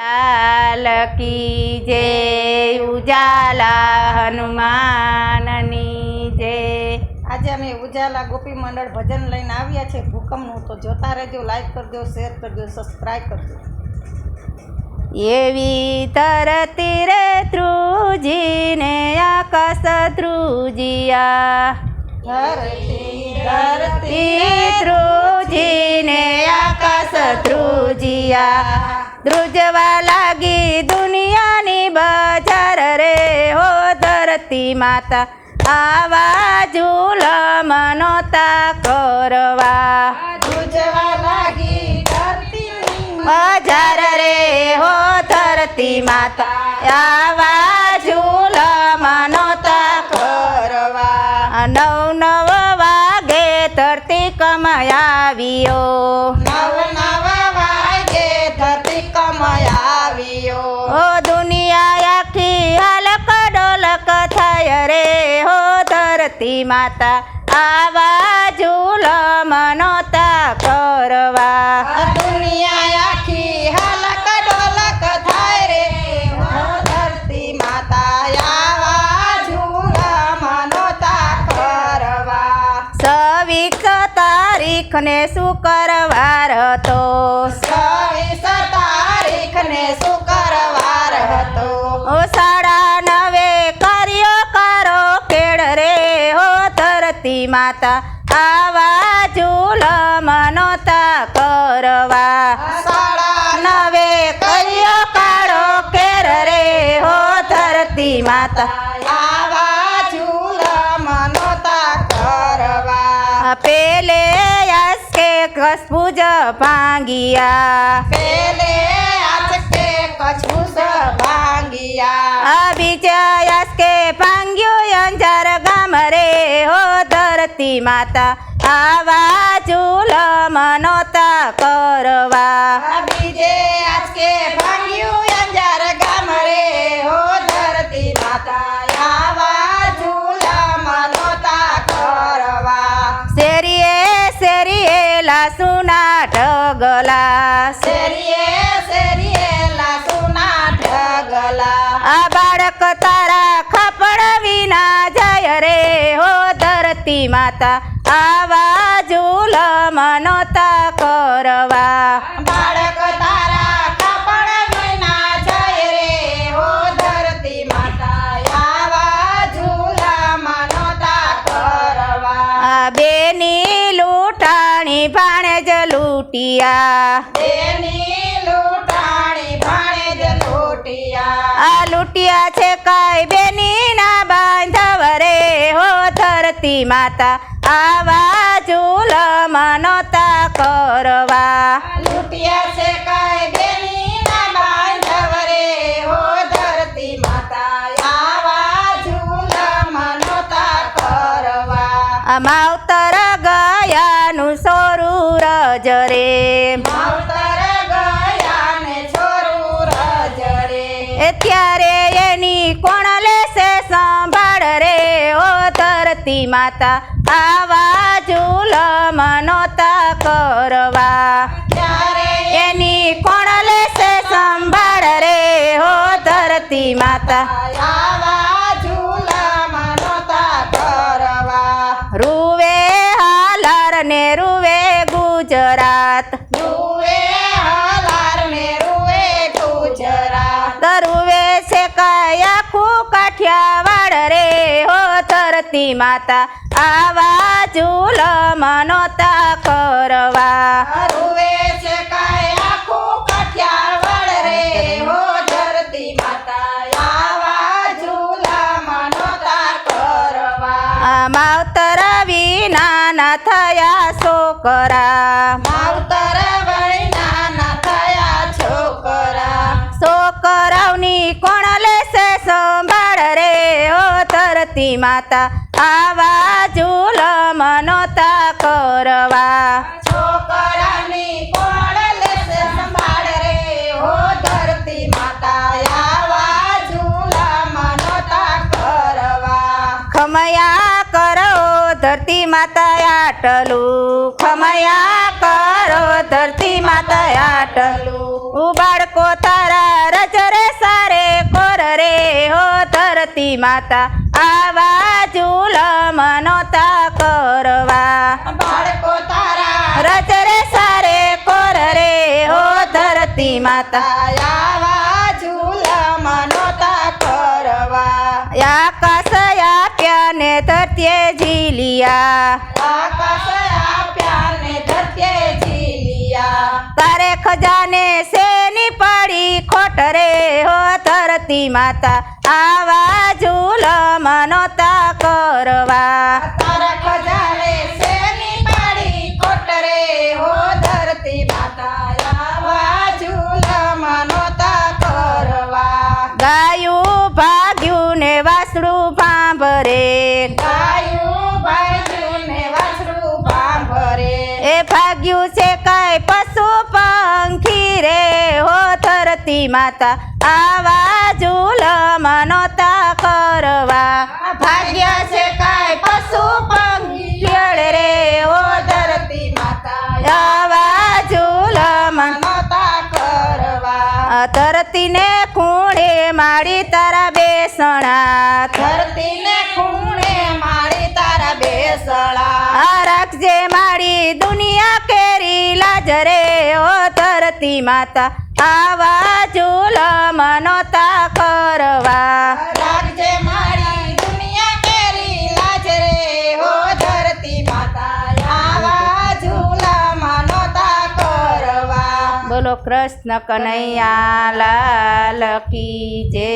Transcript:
લાલ કી જે ઉજાલા હનુમાનની જે. આજે અમે ઉજાલા ગોપી મંડળ ભજન લઈને આવ્યા છે. ભૂકંપનું તો જોતા રહેજો. લાઈક કરજો શેર કરજો સબસ્ક્રાઈબ કરજો. એવી તરતી રે ધ્રુજીને આકાશ ધ્રુજિયા ધરતી ધરતી ધ્રુજીને આકાશ ધ્રુજિયા ધ્રુજવા લાગી દુનિયાની બજાર રે હો ધરતી માતા આવા ઝૂલમ નોતા કરવા. ધ્રુજવા લાગી બજાર રે હો ધરતી માતા આવા ઝૂલમ નોતા કરવા. નવ નવ વાગે ધરતી કમાયાવ્યો રે હો ધરતી માતા આવા ઝૂલમ નોતા કરવા. દુનિયા આખી હલક ડોલક થાય રે. હો ધરતી માતા આવા ઝૂલા માનોતા કરવા. સવીસ તારીખને શુક્રવાર હતો માતા આવા ઝૂલમ નોતા કરવા. નવે કર્યો કાળો કેર રે હો ધરતી માતા. આવા ઝૂલા માનોતા કરવા. પેલે આસકે કસ્પુજ ભાંગિયા. પેલે આચકે કછુસ ભાંગિયા. આ બીજા ભાંગ્યો અંજાર ગામ રે હો ધરતી માતા આવા ઝૂલમ નોતા કરવા. બીજે આજકે ભાંગ્યું અંજાર ગામ રે હો ધરતી માતા આવા કરવા. શેરીએ શેરીએ લાસુના ઢગલા. શેરીએ શેરીએ લાસુના ઢગલા. આ બાળક તારા ખપડ વિના જાય રે હો ધરતી માતા આવા ઝૂલમ નોતા કરવા. બાળક તારા કાપડ વિના જાય રે. હો ધરતી માતા આવા ઝૂલામાં નહોતા કરવા. બેની લૂંટાણી લૂંટિયા. ભાણેજ લૂંટિયા. આ લૂંટિયા છે કાંઈ બેની ના ધરતી માતા આવા ઝૂલમ નોતા કરવા લૂંટિયા છે કાંઈ બેની ના બાંધવ રે હો ધરતી માતા આવા ઝૂલામાં નહોતા કરવા માવતર ગયાનું સોરું રજ રે માવતર ધરતી માતા આવા ઝૂલમ નોતા કરવા. એની કોણ લેશે સંભાળ રે હો ધરતી માતા? આવા કરવા. રૂવે હાલર ને રૂવે ગુજરાત. રૂવે હલાર ને રૂવે ગુજરાત. તરુવે છે કાય આખું કાઠિયાવાડ રે ધરતી માતા આવા ઝૂલમ મનોતા કરવા. રૂવે છે કાંઈ આખું કાઠિયાવાડ રે. હો ધરતી માતા આવા ઝૂલામાં નહોતા કરવા. આ માવતર વિના ના થયા છોકરા. માવતર ધરતી માતા આવા ચૂલ મનોતા કરવા. છોકરાની કોણ સંભાળ રે હો ધરતી માતા આવા કરવા. ખમયા કરો ધરતી માતા આટલું. ખમયા કરો ધરતી માતા આટલું. બાળકો તારા ધરતી માતા આવા જુલમ નોતા કરવા. બાળકો તારા. રચ રે સારે કોર રે હો ધરતી માતા. આવા ઝૂલા નોતા કરવા. આકાશ આપ્યા ને ધરતીએ ઝીલિયા. તારે ખજાને સેની પડી ખોટ રે હો ધરતી માતા આવા જુલમ તા કરવા. પશુ પંખી રે હો ધરતી માતા આવા જુલમ નોતા કરવા. ભાગ્ય છે કાંઈ પશુ પંખી રે હો ધરતી માતા આવા જુલમ નોતા કરવા. ધરતીને ખૂણે મારી તારા બેસણા. ધરતીને ખૂણે મારી તારા બેસળા લાજરે ઓ ધરતી માતા આવા જુલમ નોતા કરવા. રાખજે મારી દુનિયા કેરી લાજ રે હો ધરતી માતા આવા ઝૂલામાં નોતા કરવા. બોલો કૃષ્ણ કનૈયા લાલ કી જય.